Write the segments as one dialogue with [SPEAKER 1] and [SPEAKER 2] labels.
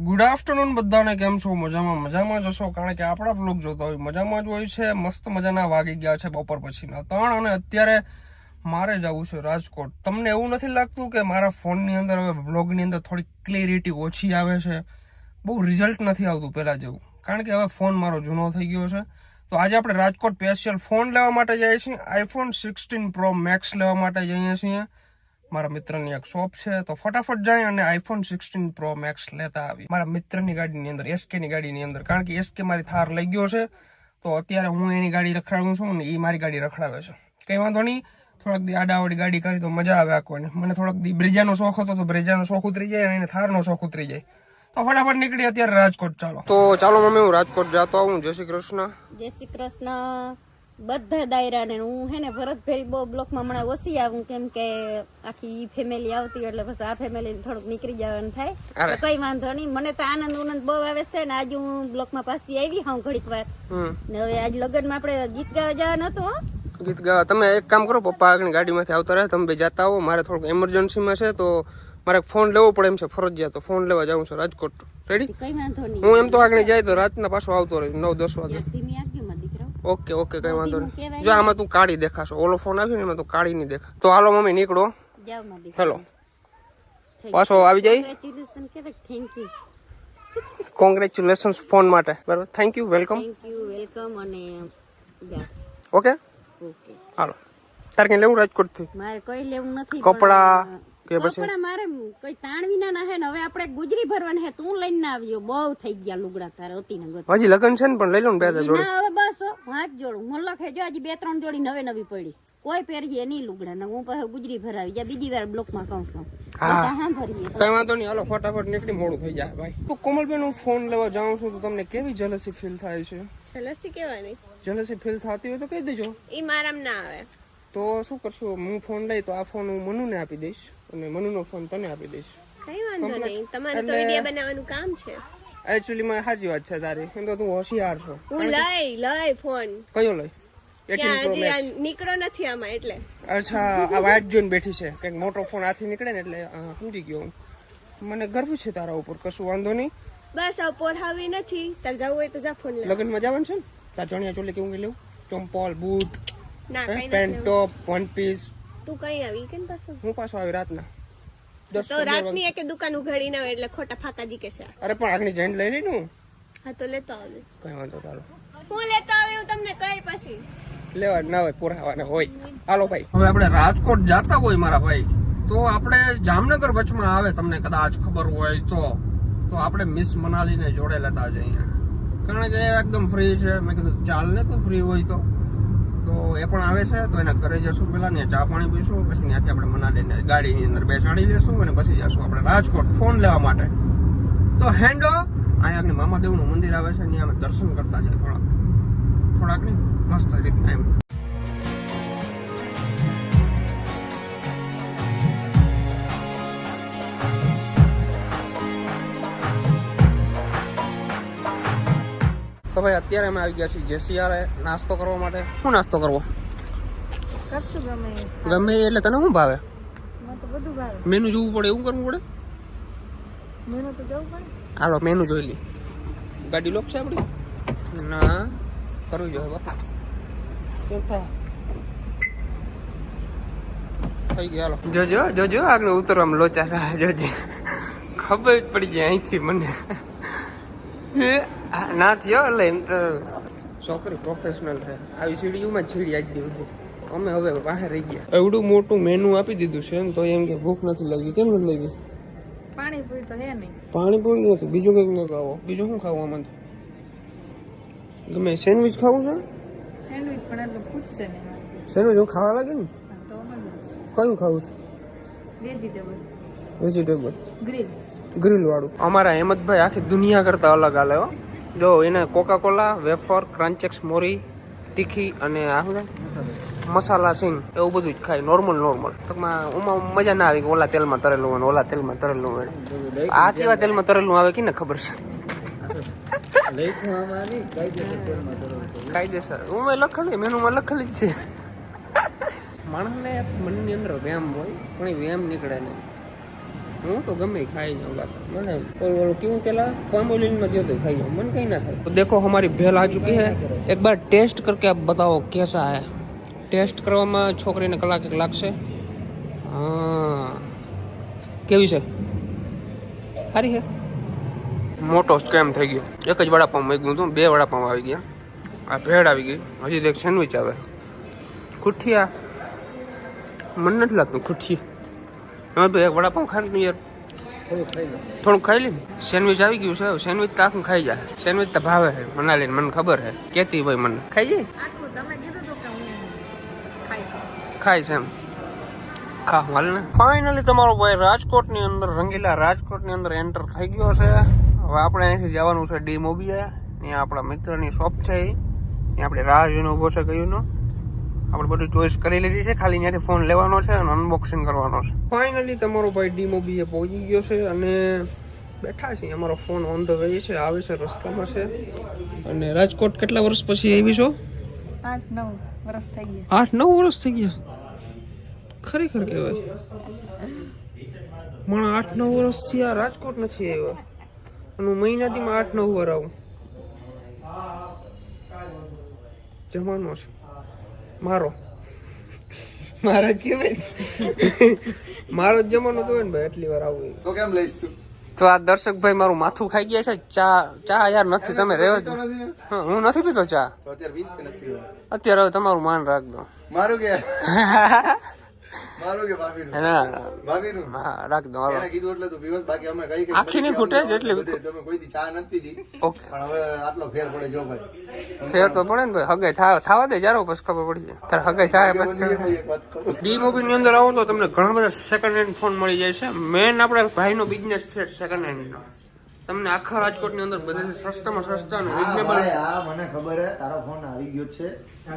[SPEAKER 1] Good afternoon બધાને, કેમ છો? મજામાં મજામાં જ હશો? કારણ કે આપણા બ્લોગ જોતા હોય, મજામાં જ હોય છે. મસ્ત મજાના વાગી ગયા છે બપોર પછીના ત્રણ અને અત્યારે મારે જવું છે રાજકોટ. તમને એવું નથી લાગતું કે મારા ફોનની અંદર હવે વ્લોગની અંદર થોડી ક્લેરિટી ઓછી આવે છે? બહુ રિઝલ્ટ નથી આવતું પહેલાં જેવું. કારણ કે હવે ફોન મારો જૂનો થઈ ગયો છે. તો આજે આપણે રાજકોટ સ્પેશિયલ ફોન લેવા માટે જઈએ છીએ. આઈફોન સિક્સટીન પ્રો મેક્સ લેવા માટે જઈએ છીએ. મારા મિત્રની એક શોપ છે તો ફટાફટ જાય અને આઈફોન સિક્સટીન પ્રો મેક્સ લેતા આવી. મારા મિત્રની ગાડીની અંદર એસકે ની ગાડીની અંદર. કારણ કે એસકે મારી થાર લઈ ગયો છે તો અત્યારે હું એની ગાડી રખડાવું છું ને એ મારી ગાડી રખડાવે છે. કઈ વાંધો નહીં થોડાક દી આડાવાડી ગાડી કરી તો મજા આવે આખવાની મને થોડાક દી બ્રિજાનો શોખ હતો તો બ્રિજાનો શોખ ઉતરી જાય અને એને થારનો શોખ ઉતરી જાય. તો ફટાફટ નીકળી અત્યારે રાજકોટ ચાલો. તો ચાલો મમ્મી હું રાજકોટ જાતો આવું. જય શ્રી કૃષ્ણ.
[SPEAKER 2] જય શ્રી કૃષ્ણ. બધા દાયરા ને હું હે ને ભરતભેરી બહુ બ્લોકમાં હમણાં ઓછી આવું કેમ કે આખી ફેમિલી આવતી એટલે બસ આ ફેમિલી થોડુંક નીકળી જવાનું થાય. કઈ વાંધો નહીં. મને તો આનંદ ઉનંદ બહુ આવે છે ને આજે હું બ્લોકમાં પાછી આવી હું ઘડીક વાર. ને હવે આજ લગ્નમાં આપણે ગીત ગાવા જવાનું હતું
[SPEAKER 1] ગીત ગાવા. તમે એક કામ કરો પપ્પા આગળ ગાડીમાંથી આવતા રહે તમે બે જતા આવો. મારે થોડુંક એમરજન્સીમાં છે તો મારે ફોન લેવો પડે એમ છે ફરજિયાત. તો ફોન લેવા જાઉં છું રાજકોટ. રેડી
[SPEAKER 2] કઈ વાંધો નહીં.
[SPEAKER 1] હું એમ તો આગળ જાય તો રાતના પાછો આવતો રહીશ નવ દસ વાગે
[SPEAKER 2] ધીમી આગળમાં દીકરો
[SPEAKER 1] ઓકે ઓકે કઈ વાંધો નહીં. જો આમાં તું કાળી દેખાશો. ઓલો ફોન આવ્યો ને એમાં તું કાળી નહીં દેખા. તો હાલો મમ્મી નીકળો. હેલો પાછો આવી જાય? કોંગ્રેચ્યુલેશન્સ ફોન માટે. બરાબર? Thank you welcome
[SPEAKER 2] thank you welcome અને
[SPEAKER 1] ઓકે
[SPEAKER 2] ઓકે
[SPEAKER 1] હાલો. તારે કઈ લેવું રાજકોટથી?
[SPEAKER 2] મારે કઈ લેવું નથી
[SPEAKER 1] કપડા? કે
[SPEAKER 2] પણ-
[SPEAKER 1] પછી?
[SPEAKER 2] કપડા મારે કોઈ તાણ વિના ના હે ને હવે આપણે ગુજરી ભરવાની હે તું લઈને ના આવ્યો બહુ થઈ ગયા લુગડા તારે અતિ નગર
[SPEAKER 1] હજી લગન છે ને પણ લઈ લો ને બે ત્રણ જોડી.
[SPEAKER 2] ના હવે બસ હો, હાથ જોડું. મોલ્લા ખેજો આજે બે ત્રણ જોડી નવે નવી પડી. કોઈ પહેરીએ નહીં લુગડા ને હું પછી ગુજરી ભરાવી જા બીજી વાર બ્લોકમાં કહું છું.
[SPEAKER 1] હા.
[SPEAKER 2] હા ભરીએ
[SPEAKER 1] કઈ વાંધો નહીં હાલો ફટાફટ નીકળી મોડું થઈ જાય ભાઈ. તો કોમલબેન હું ફોન લેવા જાઉં છું તો તમને કેવી જલસી ફીલ થાય છે?
[SPEAKER 3] જલસી કેવાની
[SPEAKER 1] જલસી ફીલ થતી હોય તો કહી દેજો.
[SPEAKER 3] ઈ મારામ ના આવે.
[SPEAKER 1] તો શું કરશું? હું ફોન લઈ તો આ ફોન હું મનુને આપી દઈશ. અને મનુનો ફોન તને આપી દઈશ.
[SPEAKER 3] કઈ વાંધો નહીં. તમારે તો વીડિયો બનાવવાનું કામ છે.
[SPEAKER 1] એકચ્યુઅલી માં સાચી વાત છે તારી. એમ તો તું હોશિયાર છો.
[SPEAKER 3] હું લઈ લઈ ફોન
[SPEAKER 1] કયો લઈ?
[SPEAKER 3] ક્યાં
[SPEAKER 1] 18 Pro
[SPEAKER 3] હજી આ
[SPEAKER 1] Max.
[SPEAKER 3] નીકળો નથી આમાં એટલે.
[SPEAKER 1] અચ્છા આ વાઇટ જોઈને બેઠી છે. કંઈક મોટો ફોન હાથી નીકળે ને એટલે સમજી ગયો મને ગર્વ છે તારા ઉપર કશું વાંધો નહીં.
[SPEAKER 3] બસ આ પોઢાવી નથી. તાર જવું હોય તો જા ફોન લે.
[SPEAKER 1] લગ્નમાં જવાનું છે ને? તાર ચણિયા ચોલી કેવું લેવું? ચંપલ boot
[SPEAKER 3] pant
[SPEAKER 1] top one piece
[SPEAKER 3] તું કઈ આવી? કે પાછો?
[SPEAKER 1] હું પાછો આવી રાતના.
[SPEAKER 3] તો રાતની એક દુકાન ઉઘાડી ના હોય એટલે ખોટા ફાકાજી કે છે.
[SPEAKER 1] અરે પણ આગની જૈન લઈ લઈ નું
[SPEAKER 3] હા તો લેતો આવજે
[SPEAKER 1] કઈ વાંધો ચાલો
[SPEAKER 3] હું લેતો આવી હું તમને કઈ પછી.
[SPEAKER 1] લેવા ના હોય પુરાવાના હોય. હાલો ભાઈ. હવે આપણે રાજકોટ જાતા હોય મારા ભાઈ તો આપણે જામનગર વચમાં આવે તમને કદાચ ખબર હોય તો. તો આપણે મિસ મનાલીને જોડે લેતા જઈએ. કારણ કે એ એકદમ ફ્રી છે. મેં કીધું ચાલ ને તું ફ્રી હોય તો. તો એ પણ આવે છે, તો એના ઘરે જશું પેલા ને ચા પાણી પીશું, પછી ત્યાંથી આપણે મનાલીને ગાડીની અંદર બેસાડી લેશું અને પછી જશું આપણે રાજકોટ ફોન લેવા માટે. તો હેન્ડો અહીંયા મામાદેવનું મંદિર આવે છે, ત્યાં અમે દર્શન કરતા જઈએ થોડાક. થોડાક નહીં, મસ્ત રીતના એમ. ભાઈ અત્યારે અમે આવી ગયા છીએ જેસીઆરે નાસ્તો કરવા માટે. શું નાસ્તો કરવો?
[SPEAKER 2] કરશું ગમે.
[SPEAKER 1] ગમે એટલે તને શું ભાવે?
[SPEAKER 2] મને તો બધું ભાવે.
[SPEAKER 1] મેનુ જોવું પડે એવું કરવું પડે?
[SPEAKER 2] મેનુ તો જોવું પડે.
[SPEAKER 1] હાલો મેનુ જોઈ લે. ગાડી લોક છે આપણી ના કરવી જોઈએ બાપા. ચોથા થઈ ગયા હાલો. જોજો જોજો આગળ ઉતરવામાં લોચા થાય જોજે. ખબર જ પડી જાય અહીંથી મને. ના થયો એટલે એમ તો છોકરી પ્રોફેશનલ છે. આવી સીડીઓમાં જ સીડી આજ દીધું અમે હવે બહાર રહી ગયા. એવડું મોટું મેનુ આપી દીધું છે ને તો એમ કે ભૂખ નથી લાગી. કેમ નથી લાગી?
[SPEAKER 2] પાણીપુરી તો હે નહીં.
[SPEAKER 1] પાણીપુરી નથી બીજું કંઈક ન ખાવો. બીજું શું ખાવું આમાં? ગમે સેન્ડવિચ ખાવું છે?
[SPEAKER 2] સેન્ડવિચ પણ એટલું ખૂટશે ને
[SPEAKER 1] સેન્ડવિચ હું ખાવા લાગે ને? કયું ખાવું છે?
[SPEAKER 2] વેજીટેબલ
[SPEAKER 1] વેજીટેબલ ગ્રીલ વાળું. અમારા હેમંતભાઈ આખી દુનિયા કરતા અલગ હાલે હો. જો એને કોકા કોલા વેફર ક્રાન્ચેક્સ મોરી તીખી અને આ મસાલા સિંગ. એવું બધું જ ખાય. નોર્મલ નોર્મલ ટૂંકમાં ઉમાં મજા ના આવી કે ઓલા તેલમાં તરેલું હોય ઓલા તેલમાં તરેલું હોય આ કેવા તેલમાં તરેલું આવે કે ને ખબર છે? કાયદેસર. હું લખેલી મેનુમાં લખેલી જ છે. માણસને મનની અંદર વ્યાયામ હોય પણ એ વ્યાયામ નીકળે નહીં. હું તો ગમે ઈ ખાઈ જાઉં બાપા મને ઓલું ઓલું કેવું પેલા પામોલીન માં દો તો ખાઈ જાઉં મને કઈ ના થાય તો દેખો हमारी भेल आ चुकी है एक बार टेस्ट करके आप बताओ कैसा है ટેસ્ટ કરવામાં છોકરીને કલાક એક લાગશે હા કેવી છે સારી છે મોટો સ્કેમ થઈ ગયો એક જ વડાપાઉં મૂક્યું હતું બે વડાપાઉં આવી ગયા આ ભેળ આવી ગઈ હજી તો એક સેન્ડવિચ આવે ખુઠિયા મને નથી લાગતું ખુઠી હવે તો એક વડાપાઉં ખાઈ ને યાર. થોડુંક ખાઈ લે. સેન્ડવિચ આવી ગયું છે સેન્ડવિચ તો આખું ખાઈ જાય. સેન્ડવિચ તો ભાવે છે મનાલી મને ખબર છે. કેતી ભાઈ મને. ખાઈ જાય?
[SPEAKER 2] આખું તમે કીધું હતું કે હું ખાઈશ.
[SPEAKER 1] ખાઈશ એમ. ખા હાલ ને. ફાઇનલી તમારો ભાઈ રાજકોટની અંદર રંગીલા રાજકોટની અંદર એન્ટર થઈ ગયો છે. હવે આપણે અહીંથી જવાનું છે ડી મોબીએ ત્યાં આપણા મિત્રની શોપ છે એ. આપણે રાહ જોઈને ઊભો છે કયું આપણે બધું ચોઈસ કરી લીધી છે. ખાલી ત્યાંથી ફોન લેવાનો છે અને અનબોક્સિંગ કરવાનો છે. ફાઇનલી તમારો ભાઈ ડીમો બી એ પહોંચી ગયો છે અને બેઠા છીએ અમારો ફોન ઓન ધ વે છે આવે છે રસ્તામાં છે. અને રાજકોટ કેટલા વર્ષ પછી આવી છો?
[SPEAKER 2] આઠ નવ વર્ષ થઈ ગયા.
[SPEAKER 1] આઠ નવ વર્ષ થઈ ગયા? ખરેખર કહેવાય. મને આઠ નવ વર્ષથી આ રાજકોટ નથી આવ્યો. અને હું મહિનાથીમાં આઠ નવ વાર આવું. જમાનો છે મારો. મારા કહેવાય મારો જ જમાનો કહેવાય ને ભાઈ એટલી વાર આવું
[SPEAKER 4] તો કેમ લઈશ તું?
[SPEAKER 1] તો આ દર્શકભાઈ મારું માથું ખાઈ ગયા છે. ચા ચા યાર નથી તમે રહેવા
[SPEAKER 4] તો
[SPEAKER 1] દો? હા, હું નથી પીતો ચા.
[SPEAKER 4] અત્યારે વીસ કે નથી પીવાનું?
[SPEAKER 1] અત્યારે હવે તમારું માન રાખ દો
[SPEAKER 4] મારું કે? ફેર પડે જો
[SPEAKER 1] ફેર તો પડે ને ભાઈ. થા થવા દે જારો પછી ખબર પડી જાય. તારે હગે થાય પછી
[SPEAKER 4] ભાઈ
[SPEAKER 1] ડી ની અંદર આવો તો તમને ઘણા બધા સેકન્ડ હેન્ડ ફોન મળી જાય છે. મેન આપણે ભાઈનો બિઝનેસ છે સેકન્ડ હેન્ડ નો. તમને આખા રાજકોટની અંદર બધેથી સસ્તામાં સસ્તા અને રિઝનેબલ
[SPEAKER 4] હા મને ખબર હે તારો ફોન આવી ગયો છે.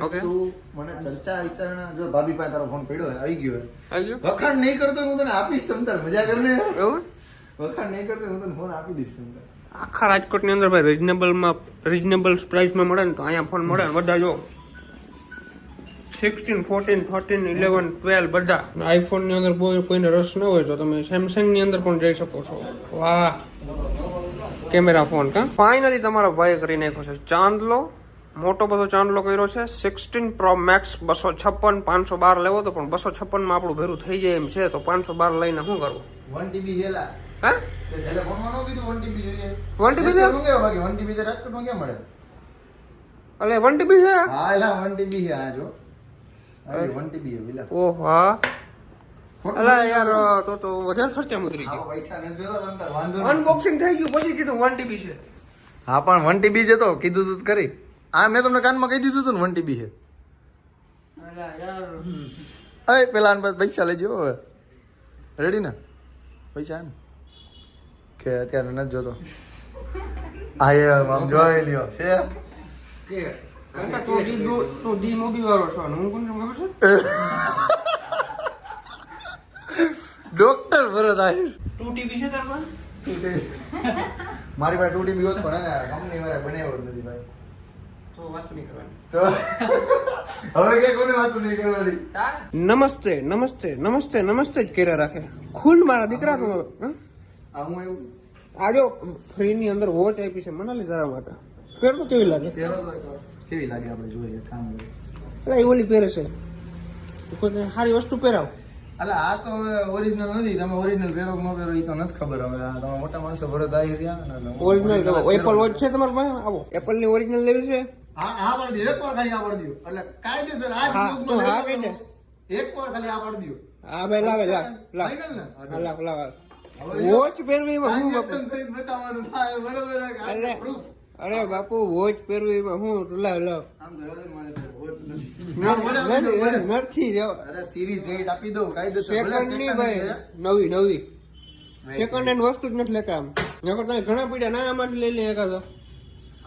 [SPEAKER 1] ઓકે.
[SPEAKER 4] તું મને ચર્ચા વિચારણા જો ભાભી પાસે તારો ફોન પડ્યો આવી ગયો.
[SPEAKER 1] આવી ગયો?
[SPEAKER 4] વખાણ નહીં કરતો હું તને આપીશ સમતર મજા કરને?
[SPEAKER 1] એવું?
[SPEAKER 4] વખાણ નહીં કરતો હું તને ફોન આપી દઈશ સમતર
[SPEAKER 1] આખા રાજકોટની અંદર ભાઈ રિઝનેબલમાં રિઝનેબલ પ્રાઇસમાં મળે ને તો અહીંયા ફોન મળે ને બધા જો sixteen fourteen thirteen eleven twelve બધા. આઈફોનની અંદર કોઈ કોઈને રસ ન હોય તો તમે સેમસંગની અંદર પણ જઈ શકો છો. વાહ. કેમેરા ફોન કા? ફાઇનલી તમારો ભાઈ કરી નાખ્યો છે. ચાંદલો. મોટો બધો ચાંદલો કર્યો છે. સિક્સટીન પ્રો મેક્સ બસો છપ્પન પાંચસો બાર લેવો તો પણ બસો છપ્પનમાં આપણું ભેરું થઈ જાય એમ છે. તો પાંચસો બાર લઈને શું કરવું?
[SPEAKER 4] વન ટીબી હેલા
[SPEAKER 1] હા?
[SPEAKER 4] વન ટીબી જોઈએ.
[SPEAKER 1] 1 TB છે?
[SPEAKER 4] શું કહેવાય બાકી? વન ટીબી રાજકોટમાં ક્યાં મળે?
[SPEAKER 1] અલે વન ટીબી છે?
[SPEAKER 4] હા એલા વન ટીબી છે આ જો. વન ટીબી વિલા
[SPEAKER 1] ઓ હા. અલા યાર તો તો વધારે ખર્ચા ઉતરી ગયો.
[SPEAKER 4] પૈસા ને વાંધો
[SPEAKER 1] અનબોક્સિંગ થઈ ગયું પછી કીધું વન ટીબી છે.
[SPEAKER 4] હા પણ વન ટીબી છે તો કીધું તું કરી. આ મેં તમને કાનમાં કહી દીધું તું ને વન ટીબી છે.
[SPEAKER 1] અલા યાર.
[SPEAKER 4] અય પેલા પૈસા લેજો હવે. રેડી ને? પૈસા ને? કે અત્યારે નથી જોતો. આ આમ જોઈ લ્યો છે.
[SPEAKER 1] કે તું ડી દો- તું ડી મોબી વાળો છો હું કોણ ખબર છે?
[SPEAKER 4] Doctor Bharat Ahir.
[SPEAKER 1] Two TB છે તાર
[SPEAKER 4] મારી પાસે ટુ ટીબી હોત પણ કંપની વાળા બનાવ્યો નથી ભાઈ.
[SPEAKER 1] નહીં કરવાની.
[SPEAKER 4] તો હવે કે કોને વાતું નહીં કરવાની?
[SPEAKER 1] નમસ્તે નમસ્તે નમસ્તે નમસ્તે જ કર્યા રાખે. ખુલ મારા દીકરા તું હવે, હં?
[SPEAKER 4] આ હું એવું?
[SPEAKER 1] આ જો ફ્રી ની અંદર વોચ આપી છે મનાલી તારા માટે. પેર તો કેવી લાગે.
[SPEAKER 4] કેવી લાગે આપણે જોઈએ કામ
[SPEAKER 1] એટલે એ ઓલી પહેરે છે. કોઈ સારી વસ્તુ પહેરાવ.
[SPEAKER 4] એટલે આ તો ઓરિજિનલ નથી. તમે ઓરિજિનલ પહેરો ન પહેરો એ તો નથી ખબર હવે. આ તમે મોટા માણસો ભરત આવી રહ્યા હું
[SPEAKER 1] ઓરિજિનલ એપલ વોચ છે તમારે પાસે? આવો. એપલની ઓરિજિનલ લેવી છે.
[SPEAKER 4] હા હા પાડી દો એક વાર ખાલી આ પાડી દો એટલે કાયદેસર આ
[SPEAKER 1] હા,
[SPEAKER 4] યુગમાં
[SPEAKER 1] હા
[SPEAKER 4] રહેતો
[SPEAKER 1] કહી
[SPEAKER 4] એક વાર ખાલી આ પાડી દો
[SPEAKER 1] હા ભાઈ લાવે લાવ લાવ? હા, લાવ લાવ.
[SPEAKER 4] હવે
[SPEAKER 1] વોચ પહેરવીમાં હું બાપુ
[SPEAKER 4] બતાવવાનું થાય બરોબર આ proof.
[SPEAKER 1] અરે બાપુ વોચ હું
[SPEAKER 4] આમ નથી.
[SPEAKER 1] નથી,
[SPEAKER 4] હા, દો, મને.
[SPEAKER 1] નથી.
[SPEAKER 4] અરે સિરીઝ રેટ આપી દઉં કાયદેસર. સેકન્ડની
[SPEAKER 1] ભાઈ. નવી નવી. સેકન્ડ હેન્ડ વસ્તુ જ નથી લેતા આમ. નકર તમે ઘણા પીડા ના આમાંથી લઈ લે એકાદો.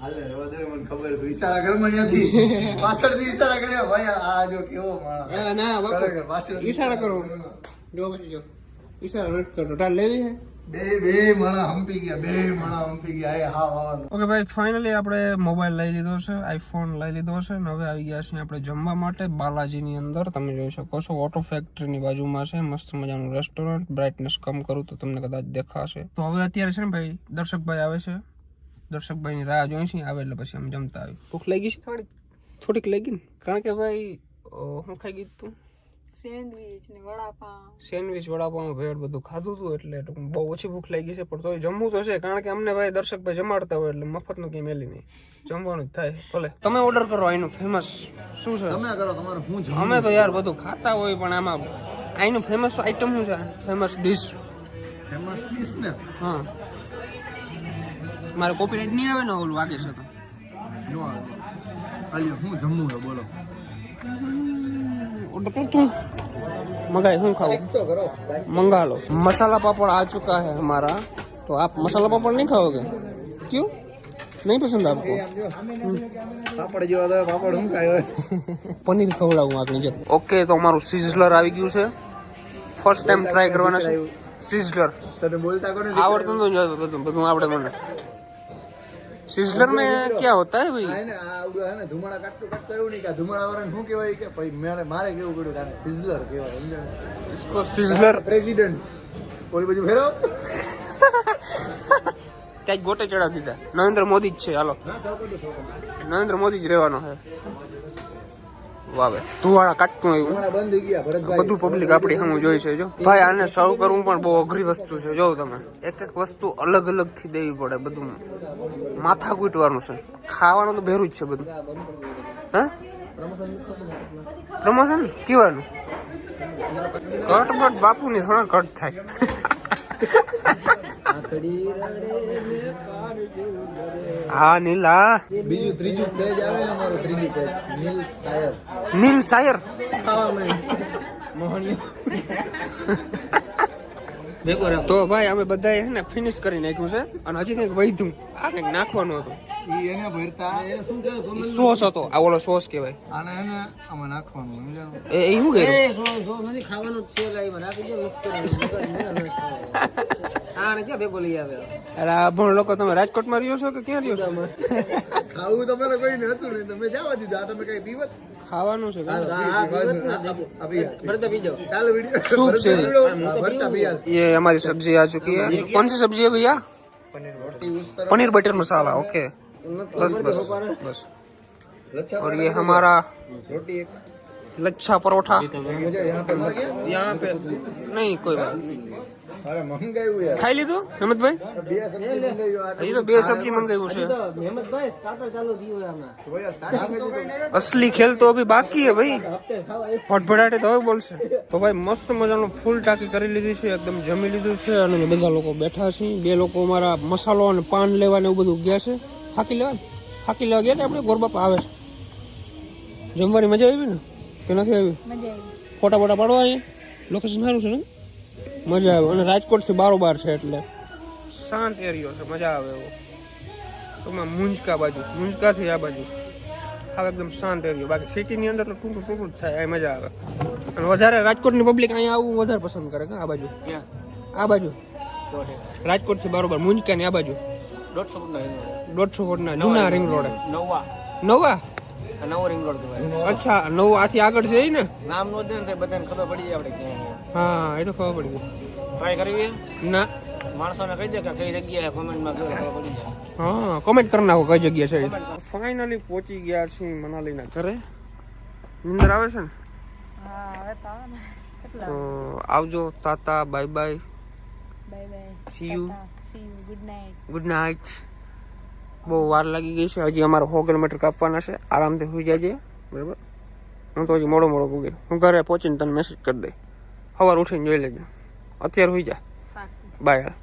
[SPEAKER 4] હાલે દે મને ખબર. ઈશારા ઘરમાં નથી પાછળથી ઈશારા કર્યા. ભાઈ આ જો કેવો માણસ.
[SPEAKER 1] ના બાપુ. ઈશારા કરો. જો પછી જો. ઈશારા નથી કરતો તાર લેવી છે?
[SPEAKER 4] બે બે માણા હંપી ગયા બે માણા હંપી ગયા. એ હા
[SPEAKER 1] ઓકે ભાઈ ફાઇનલી આપણે મોબાઈલ લઈ લીધો છે આઈફોન લઈ લીધો છે. અને હવે આવી ગયા છીએ આપણે જમવા માટે બાલાજીની અંદર. તમે જોઈ શકો છો ઓટો ફેક્ટરીની બાજુમાં છે મસ્ત મજાનું રેસ્ટોરન્ટ બ્રાઇટનેસ કમ કરું તો તમને કદાચ દેખાશે. તો હવે અત્યારે છે ને ભાઈ દર્શકભાઈ આવે છે. દર્શકભાઈની રાહ જોઈ છે આવે એટલે પછી અમે જમતા આવી ભૂખ લાગી છે? થોડીક. થોડીક લાગી ને? કારણ કે ભાઈ હું ખાઈ ગઈ તું.
[SPEAKER 3] સેન્ડવીચ ને વડાપાવ
[SPEAKER 1] સેન્ડવિચ વડાપાઉં ભેળ બધું ખાધું હતું એટલે બહુ ઓછી ભૂખ લાગી છે પણ તોય જમવું તો છે કારણ કે અમને ભાઈ દર્શક ભાઈ જમાડતા હોય એટલે મફતનું કંઈ મેલી નહીં. જમવાનું જ થાય ભલે. તમે ઓર્ડર કરો અહીંનું ફેમસ શું છે?
[SPEAKER 4] તમે કરો તમારે હું જમ?
[SPEAKER 1] અમે તો યાર બધું ખાતા હોય પણ આમાં અહીંનું ફેમસ આઈટમ શું છે? ફેમસ ડીશ
[SPEAKER 4] ફેમસ ડીશ ને?
[SPEAKER 1] હા. મારે કોપીરાઇટ નહીં આવે ને ઓલું વાગે છે તો.
[SPEAKER 4] જો આલ્યો હું જમવું બોલો.
[SPEAKER 1] ઓર્ડર કર તું મગાઈ શું ખાવું
[SPEAKER 4] તો કરો
[SPEAKER 1] मंगा लो मसाला पापड़ आ चुका है हमारा तो आप मसाला पापड़ नहीं खाओगे क्यों नहीं पसंद आपको
[SPEAKER 4] પાપડ જેવા તો પાપડ હું ખાય
[SPEAKER 1] પનીર ખવડાવું આગળ જો ઓકે તો અમારું સિઝલર આવી ગયું છે ફર્સ્ટ ટાઈમ ટ્રાય કરવાના છે સિઝલર
[SPEAKER 4] તને બોલતા કોને
[SPEAKER 1] આવડતું તો જ બધું બધું આવડે મને સિઝલર में क्या होता है भाई
[SPEAKER 4] આ ને આ આવડું હે ને ધુમાડા કાઢતો કાઢતો એવું નહીં કે આ ધુમાડા વાળાને શું કહેવાય કે ભાઈ મારે મારે કેવું પડ્યું તારે સિઝલર કહેવાય સમજાય
[SPEAKER 1] इसको सिझलर
[SPEAKER 4] પ્રેસિડેન્ટ ઓલી બાજુ ફેરો
[SPEAKER 1] ક્યાંક ગોટે ચડા દીધા નરેન્દ્ર મોદી જ છે હાલો
[SPEAKER 4] ના સૌ કરી દો સૌ કરી દો.
[SPEAKER 1] નરેન્દ્ર મોદી જ રહેવાનો છે વાવે. ધુવાળા કાટતું આવ્યું.
[SPEAKER 4] બંધ ગયા ભરતભાઈ.
[SPEAKER 1] બધું પબ્લિક આપણી સામે જોઈ છે જો. ભાઈ આને સર્વ કરવું પણ બહુ અઘરી વસ્તુ છે જો તમે. એક એક વસ્તુ અલગ અલગથી દેવી પડે બધું. માથા કૂટવાનું છે. ખાવાનું તો ભેરું જ છે બધું. હે? પ્રમોશન? કેવાનું? કટ બટ બાપુ ની થોડા કટ થાય. હા નીલા
[SPEAKER 4] બીજું ત્રીજું પેજ આવે ને અમારું ત્રીજું પેજ નીલ સાયર.
[SPEAKER 1] નીલ શાયર તો ભાઈ અમે બધાએ હે ને ફિનિશ કરી નાખ્યું છે અને હજી કંઈક વધ્યું. આ કંઈક નાખવાનું હતું.
[SPEAKER 4] ઈ એને ભરતા.
[SPEAKER 1] સોસ હતો આ ઓલો સોસ કહેવાય.
[SPEAKER 4] આને હે આમાં નાખવાનું
[SPEAKER 1] એ એ શું કર્યું? અરે આ ભણ લોકો તમે રાજકોટમાં રહ્યો છો કે ક્યાં રહ્યો છો
[SPEAKER 4] ખાવું તમારે કોઈ નતું ને તમે જવા દીધું આ તમે કઈ પીવત
[SPEAKER 1] ખાવાનું છે
[SPEAKER 4] હાલો, પી, પી, વાંધો નહીં. આ- આ- આ પી હાલ. ચાલો વિડીયો
[SPEAKER 1] સૂપ છે.
[SPEAKER 4] હા, ભરતા પી હાલ.
[SPEAKER 1] ये हमारी सब्जी आ चुकी है कौन सी सब्जी है भैया पनीर बटर मसाला ओके बस बस बस
[SPEAKER 4] लच्छा
[SPEAKER 1] और ये हमारा
[SPEAKER 4] रोटी एक
[SPEAKER 1] लच्छा परोठा
[SPEAKER 4] मुझे यहाँ पे मर गया
[SPEAKER 1] यहाँ पे नहीं कोई बात
[SPEAKER 4] अरे મંગાવ્યું યાર
[SPEAKER 1] ખાઈ લીધું હેમંતભાઈ
[SPEAKER 4] બે સબ્જી મંગાવ્યું આ
[SPEAKER 1] હજી તો બે સબ્જી મંગાવ્યું છે
[SPEAKER 4] તો યાર start કરી દીધું.
[SPEAKER 1] असली खेल तो अभी बाकी है भाई ફટફટાટે તો હવે બોલશે તો ભાઈ મસ્ત મજાનું ફૂલ ટાંકી કરી લીધી છે એકદમ જમી લીધું છે અને અમે બધા લોકો બેઠા છીએ બે લોકો અમારા મસાલો અને પાન લેવા ને એવું બધું ગયા છે હાકી લેવા ને? હાકી લેવા ગયા હતા આપણે ગોરબાપા આવે છે જમવાની મજા આવી ને કે નથી આવી
[SPEAKER 2] મજા આવી.
[SPEAKER 1] ફોટા ફોટા પાડવા અહીંયા લોકેશન સારું છે ને? મજા આવે. અને રાજકોટથી બારોબાર છે એટલે. શાંત એરિયો છે મજા આવે એવો. ટૂંકમાં મુંજકા બાજુ મુંજકાથી આ બાજુ. હવે એકદમ શાંત એરિયો. બાકી સિટીની અંદર તો ટૂંકું ટૂંકું જ થાય એ મજા આવે. અને વધારે રાજકોટની પબ્લિક અહીંયા આવવું વધારે પસંદ કરે કે આ બાજુ? આ બાજુ. રાજકોટથી બારોબાર. મુંજકાની આ બાજુ.
[SPEAKER 5] દોઢસો ફૂટનો
[SPEAKER 1] દોઢસો ફૂટના જૂના રિંગ રોડે.
[SPEAKER 5] નવા.
[SPEAKER 1] નવા?
[SPEAKER 5] આ નવો રિંગ રોડ કહેવાય.
[SPEAKER 1] અચ્છા નવ આથી આગળ છે ને?
[SPEAKER 5] નામ નો દે ને બધાને ખબર પડી જાય આપણે ક્યાં
[SPEAKER 1] હા એ તો ખબર પડી ગઈ
[SPEAKER 5] ટ્રાય કરવી
[SPEAKER 1] ના.
[SPEAKER 5] માણસોને કહી દે કે કઈ જગ્યાએ કોમેન્ટમાં ખબર પડી જાય.
[SPEAKER 1] હા કોમેન્ટ કરી નાખો કઈ જગ્યા છે ફાઇનલી પહોંચી ગયા છીએ મનાલીના ઘરે. નિંદર આવે છે ને?
[SPEAKER 2] હા હવે તો આવે
[SPEAKER 1] તો આવજો તાતા bye bye
[SPEAKER 2] bye bye
[SPEAKER 1] see you
[SPEAKER 2] see you good night
[SPEAKER 1] good night બહુ વાર લાગી ગઈ છે. હજી અમારે સો કિલોમીટર કાપવાના છે. આરામથી સુઈ જાય બરાબર? હું તો હજી મોડો મોડો ઉગે. હું ઘરે પહોંચીને તને મેસેજ કરી દઈ સવાર ઉઠીને જોઈ લેજે. અત્યારે સુઈ જા. બાય